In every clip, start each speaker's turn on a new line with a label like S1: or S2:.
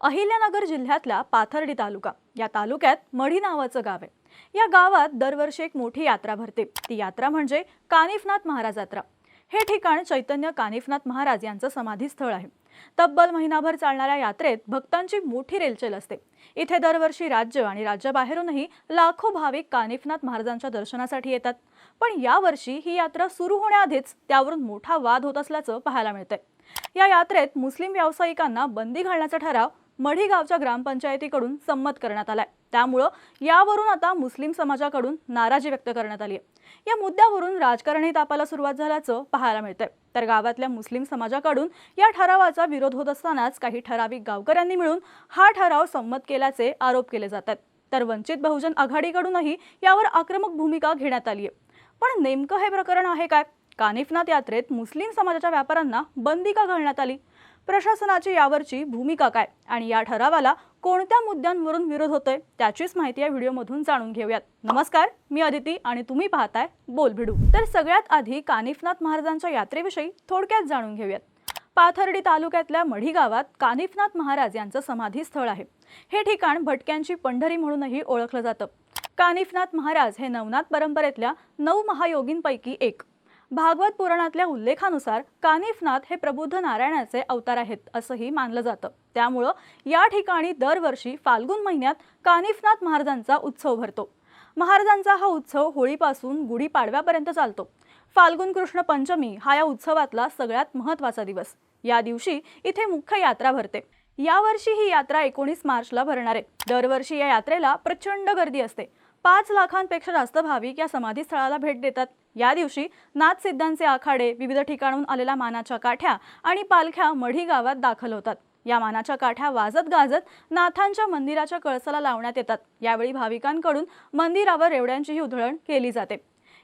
S1: अहिल्यानगर जिल्ह्यातला पाथर्डी तालुका. या तालुक्यात मढी नावाचं गाव आहे. या गावात दरवर्षी एक मोठी यात्रा भरते. ती यात्रा म्हणजे कानिफनाथ महाराज यात्रा. हे ठिकाण चैतन्य कानिफनाथ महाराज यांचं समाधीस्थळ आहे. तब्बल महिनाभर चालणाऱ्या यात्रेत भक्तांची मोठी रेलचेल असते. इथे दरवर्षी राज्य आणि राज्याबाहेरूनही लाखो भाविक कानिफनाथ महाराजांच्या दर्शनासाठी येतात. पण यावर्षी ही यात्रा सुरू होण्याआधीच त्यावरून मोठा वाद होत असल्याचं पाहायला मिळतंय. या यात्रेत मुस्लिम व्यावसायिकांना बंदी घालण्याचा ठराव मढी गावच्या ग्रामपंचायतीकडून संमत करण्यात आलाय. त्यामुळं यावरून आता मुस्लिम समाजाकडून नाराजी व्यक्त करण्यात आली आहे या मुद्द्यावरून राजकारणही तापाला सुरुवात झाल्याचं पाहायला मिळतंय. तर गावातल्या मुस्लिम समाजाकडून या ठरावाचा विरोध होत असतानाच काही ठराविक गावकऱ्यांनी मिळून हा ठराव संमत केल्याचे आरोप केले जातात. तर वंचित बहुजन आघाडीकडूनही यावर आक्रमक भूमिका घेण्यात आली आहे पण नेमकं हे प्रकरण आहे काय? कानिफनाथ यात्रेत मुस्लिम समाजाच्या व्यापाऱ्यांना बंदी का घालण्यात आली? प्रशासनाची यावरची भूमिका काय आणि या ठरावाला कोणत्या मुद्द्यांवरून विरोध होतोय त्याचीच माहिती या व्हिडिओमधून जाणून घेऊयात. नमस्कार मी अदिती आणि तुम्ही पाहताय बोल भिडू तर सगळ्यात आधी कानिफनाथ महाराजांच्या यात्रेविषयी थोडक्यात जाणून घेऊयात. पाथर्डी तालुक्यातल्या मढी गावात कानिफनाथ महाराज यांचं समाधी स्थळ आहे. हे ठिकाण भटक्यांची पंढरी म्हणूनही ओळखलं जातं. कानिफनाथ महाराज हे नवनाथ परंपरेतल्या नऊ महायोगींपैकी एक. भागवत पुराणातल्या उल्लेखानुसार कानिफनाथ हे प्रबुद्ध नारायणाचे अवतार आहेत असंही मानलं जातं. त्यामुळं या ठिकाणी दरवर्षी फाल्गुन महिन्यात कानिफनाथ महाराजांचा उत्सव भरतो. महाराजांचा हा उत्सव होळीपासून गुढीपाडव्यापर्यंत चालतो. फाल्गुन कृष्ण पंचमी हा या उत्सवातला सगळ्यात महत्त्वाचा दिवस. या दिवशी इथे मुख्य यात्रा भरते. यावर्षी ही यात्रा एकोणीस मार्चला भरणार आहे. दरवर्षी या यात्रेला प्रचंड गर्दी असते. पाच लाखांपेक्षा जास्त भाविक या समाधीस्थळाला भेट देतात. या दिवशी नाथ सिद्धांचे आखाडे विविध ठिकाणून आलेल्या मानाच्या काठ्या आणि पालख्या मढी गावात दाखल होतात. या मानाच्या काठ्या वाजत गाजत नाथांच्या मंदिराच्या कळसाला लावण्यात येतात. यावेळी भाविकांकडून मंदिरावर रेवड्यांचीही उधळण केली जाते.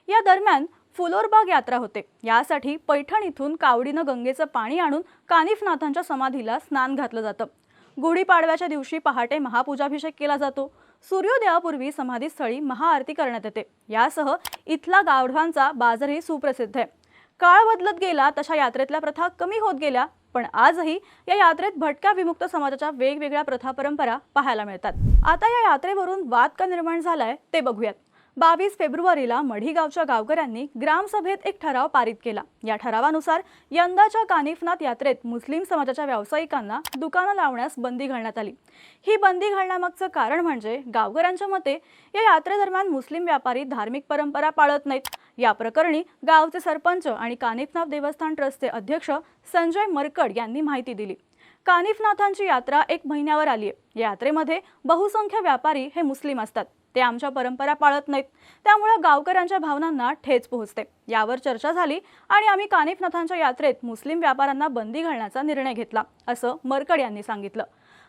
S1: या दरम्यान फुलोरबाग यात्रा होते. यासाठी पैठण इथून कावडीनं गंगेचं पाणी आणून कानिफनाथांच्या समाधीला स्नान घातलं जातं. गुढीपाडव्याच्या दिवशी पहाटे महापूजाभिषेक केला जातो. सूर्योदयापूर्वी समाधीस्थळी महाआरती करण्यात येते. यासह इथला गावढांचा बाजारही सुप्रसिद्ध आहे. काळ बदलत गेला तशा यात्रेतल्या प्रथा कमी होत गेल्या पण आजही या यात्रेत भटक्या विमुक्त समाजाच्या वेगवेगळ्या प्रथा परंपरा पाहायला मिळतात. आता या यात्रेवरून वाद का निर्माण झालाय ते बघूयात. बावीस फेब्रुवारीला मढीगावच्या गावकऱ्यांनी ग्रामसभेत एक ठराव पारित केला. या ठरावानुसार यंदाच्या कानिफनाथ यात्रेत मुस्लिम समाजाच्या व्यावसायिकांना दुकानं लावण्यास बंदी घालण्यात आली. ही बंदी घालण्यामागचं कारण म्हणजे गावकऱ्यांच्या मते या यात्रेदरम्यान मुस्लिम व्यापारी धार्मिक परंपरा पाळत नाहीत. या प्रकरणी गावचे सरपंच आणि कानिफनाथ देवस्थान ट्रस्टचे अध्यक्ष संजय मरकड यांनी माहिती दिली. कानिफनाथांची यात्रा एक महिन्यावर आली आहे या यात्रेमध्ये बहुसंख्य व्यापारी हे मुस्लिम असतात. ते आमच्या परंपरा पाळत नाहीत. त्यामुळं गावकऱ्यांच्या भावनांना ठेच पोहोचते. यावर चर्चा झाली आणि आम्ही कानिफनाथांच्या यात्रेत मुस्लिम व्यापाऱ्यांना बंदी घालण्याचा निर्णय घेतला असं मरकड यांनी सांगितलं.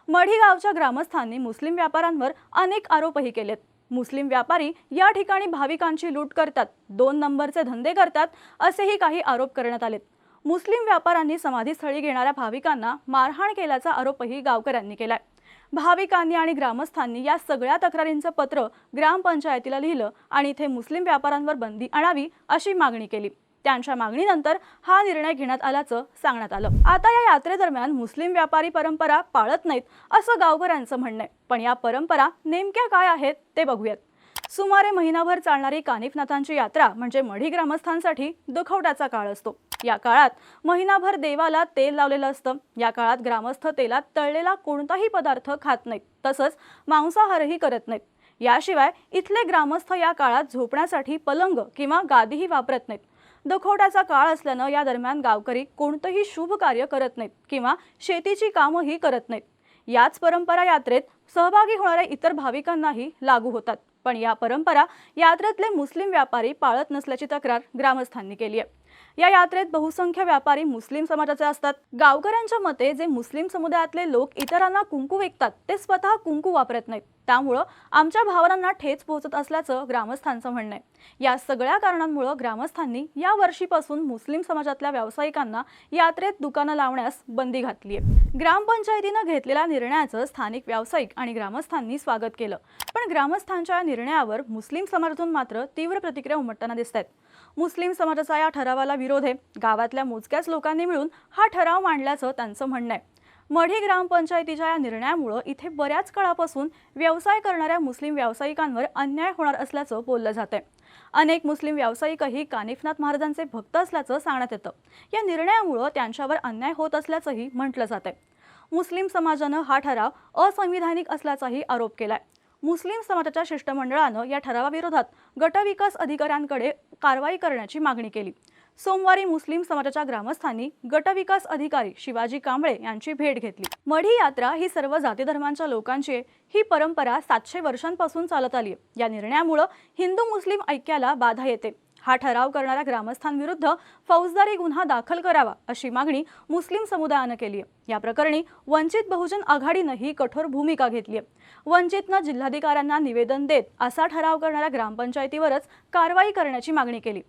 S1: मढी गावच्या ग्रामस्थांनी मुस्लिम व्यापाऱ्यांवर अनेक आरोपही केलेत. मुस्लिम व्यापारी या ठिकाणी भाविकांची लूट करतात दोन नंबरचे धंदे करतात असेही काही आरोप करण्यात आलेत. मुस्लिम व्यापाऱ्यांनी समाधीस्थळी घेणाऱ्या भाविकांना मारहाण केल्याचा आरोपही गावकऱ्यांनी केलाय. भाविकांनी आणि ग्रामस्थांनी या सगळ्या तक्रारींचं पत्र ग्रामपंचायतीला लिहिलं आणि इथे मुस्लिम व्यापाऱ्यांवर बंदी आणावी अशी मागणी केली. त्यांच्या मागणीनंतर हा निर्णय घेण्यात आल्याचं सांगण्यात आलं. आता या यात्रेदरम्यान मुस्लिम व्यापारी परंपरा पाळत नाहीत असं गावकऱ्यांचं म्हणणं आहे. पण या परंपरा नेमक्या काय आहेत ते बघूयात. सुमारे महिनाभर चालणारी कानिफनाथांची यात्रा म्हणजे मढी ग्रामस्थांसाठी दुखवट्याचा काळ असतो. या काळात महिनाभर देवाला तेल लावलेलं असतं. या काळात ग्रामस्थ तेलात तळलेला कोणताही पदार्थ खात नाहीत. तसंच मांसाहारही करत नाहीत. याशिवाय इथले ग्रामस्थ या काळात झोपण्यासाठी पलंग किंवा गादीही वापरत नाहीत. दुखवट्याचा काळ असल्यानं या दरम्यान गावकरी कोणतंही शुभ कार्य करत नाहीत किंवा शेतीची कामंही करत नाहीत. याच परंपरा यात्रेत सहभागी होणाऱ्या इतर भाविकांनाही लागू होतात. पण या परंपरा यात्रेतले मुस्लिम व्यापारी पाळत नसल्याची तक्रार ग्रामस्थांनी केली आहे. या यात्रेत बहुसंख्य व्यापारी मुस्लिम समाजाचे असतात. गावकऱ्यांच्या मते जे मुस्लिम समुदायातले लोक इतरांना कुंकू विकतात ते स्वतः कुंकू वापरत नाहीत. त्यामुळं आमच्या भावनांना ठेच पोहोचत असल्याचं ग्रामस्थांचं म्हणणं आहे. या सगळ्या कारणांमुळं ग्रामस्थांनी या वर्षीपासून मुस्लिम समाजातल्या व्यावसायिकांना यात्रेत दुकानं लावण्यास बंदी घातली आहे ग्रामपंचायतीनं घेतलेल्या निर्णयाचं स्थानिक व्यावसायिक आणि ग्रामस्थांनी स्वागत केलं. पण ग्रामस्थांच्या या निर्णयावर मुस्लिम समाजातून मात्र तीव्र प्रतिक्रिया उमटताना दिसत आहेत मुस्लिम समाजाचा या ठरावाला विरोध आहे. गावातल्या मोजक्याच लोकांनी मिळून हा ठराव मांडल्याचं त्यांचं म्हणणं आहे. मढी ग्रामपंचायतीच्या या निर्णयामुळं इथे बऱ्याच काळापासून व्यवसाय करणाऱ्या मुस्लिम व्यावसायिकांवर अन्याय होणार असल्याचं बोललं जातंय. अनेक मुस्लिम व्यावसायिकही कानिफनाथ महाराजांचे भक्त असल्याचं सांगण्यात येतं. या निर्णयामुळं त्यांच्यावर अन्याय होत असल्याचंही म्हटलं जातंय. मुस्लिम समाजानं हा ठराव असंविधानिक असल्याचाही आरोप केलाय. मुस्लिम समाजाच्या शिष्टमंडळानं या ठरावाविरोधात गटविकास अधिकाऱ्यांकडे कारवाई करण्याची मागणी केली. सोमवारी मुस्लिम समाजाच्या ग्रामस्थांनी गटविकास अधिकारी शिवाजी कांबळे यांची भेट घेतली. मढी यात्रा ही सर्व जाती धर्मांच्या लोकांची ही परंपरा सातशे वर्षांपासून चालत आली या निर्णयामुळं हिंदू मुस्लिम ऐक्याला बाधा येते. हा ठराव करणाऱ्या ग्रामस्थांविरुद्ध फौजदारी गुन्हा दाखल करावा अशी मागणी मुस्लिम समुदायानं केली आहे. या प्रकरणी वंचित बहुजन आघाडीनंही कठोर भूमिका घेतली आहे. वंचितनं जिल्हाधिकाऱ्यांना निवेदन देत असा ठराव करणाऱ्या ग्रामपंचायतीवरच कारवाई करण्याची मागणी केली.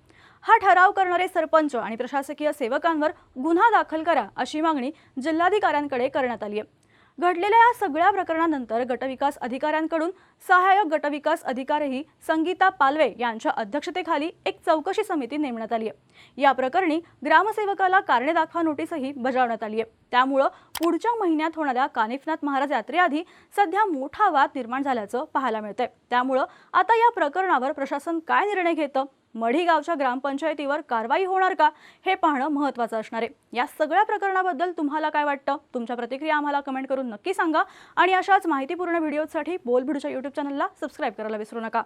S1: हा ठराव करणारे सरपंच आणि प्रशासकीय सेवकांवर गुन्हा दाखल करा अशी मागणी जिल्हाधिकाऱ्यांकडे करण्यात आली आहे. घडलेल्या या सगळ्या प्रकरणानंतर गटविकास अधिकाऱ्यांकडून सहाय्यक गटविकास अधिकारीही संगीता पालवे यांच्या अध्यक्षतेखाली एक चौकशी समिती नेमण्यात आली आहे. या प्रकरणी ग्रामसेवकाला कारणे दाखवा नोटीसही बजावण्यात आली आहे. त्यामुळं पुढच्या महिन्यात होणाऱ्या कानिफनाथ महाराज यात्रेआधी सध्या मोठा वाद निर्माण झाल्याचं पाहायला मिळतंय. त्यामुळं आता या प्रकरणावर प्रशासन काय निर्णय घेतं? मढी गावच्या ग्रामपंचायतीवर कारवाई होणार का हे पाहणं महत्त्वाचं असणार आहे. या सगळ्या प्रकरणाबद्दल तुम्हाला काय वाटतं? तुमच्या प्रतिक्रिया आम्हाला कमेंट करून नक्की सांगा. आणि अशाच माहितीपूर्ण व्हिडिओसाठी बोलभिडूच्या युट्यूब यूट्यूब चॅनलला सबस्क्राईब करायला विसरू नका.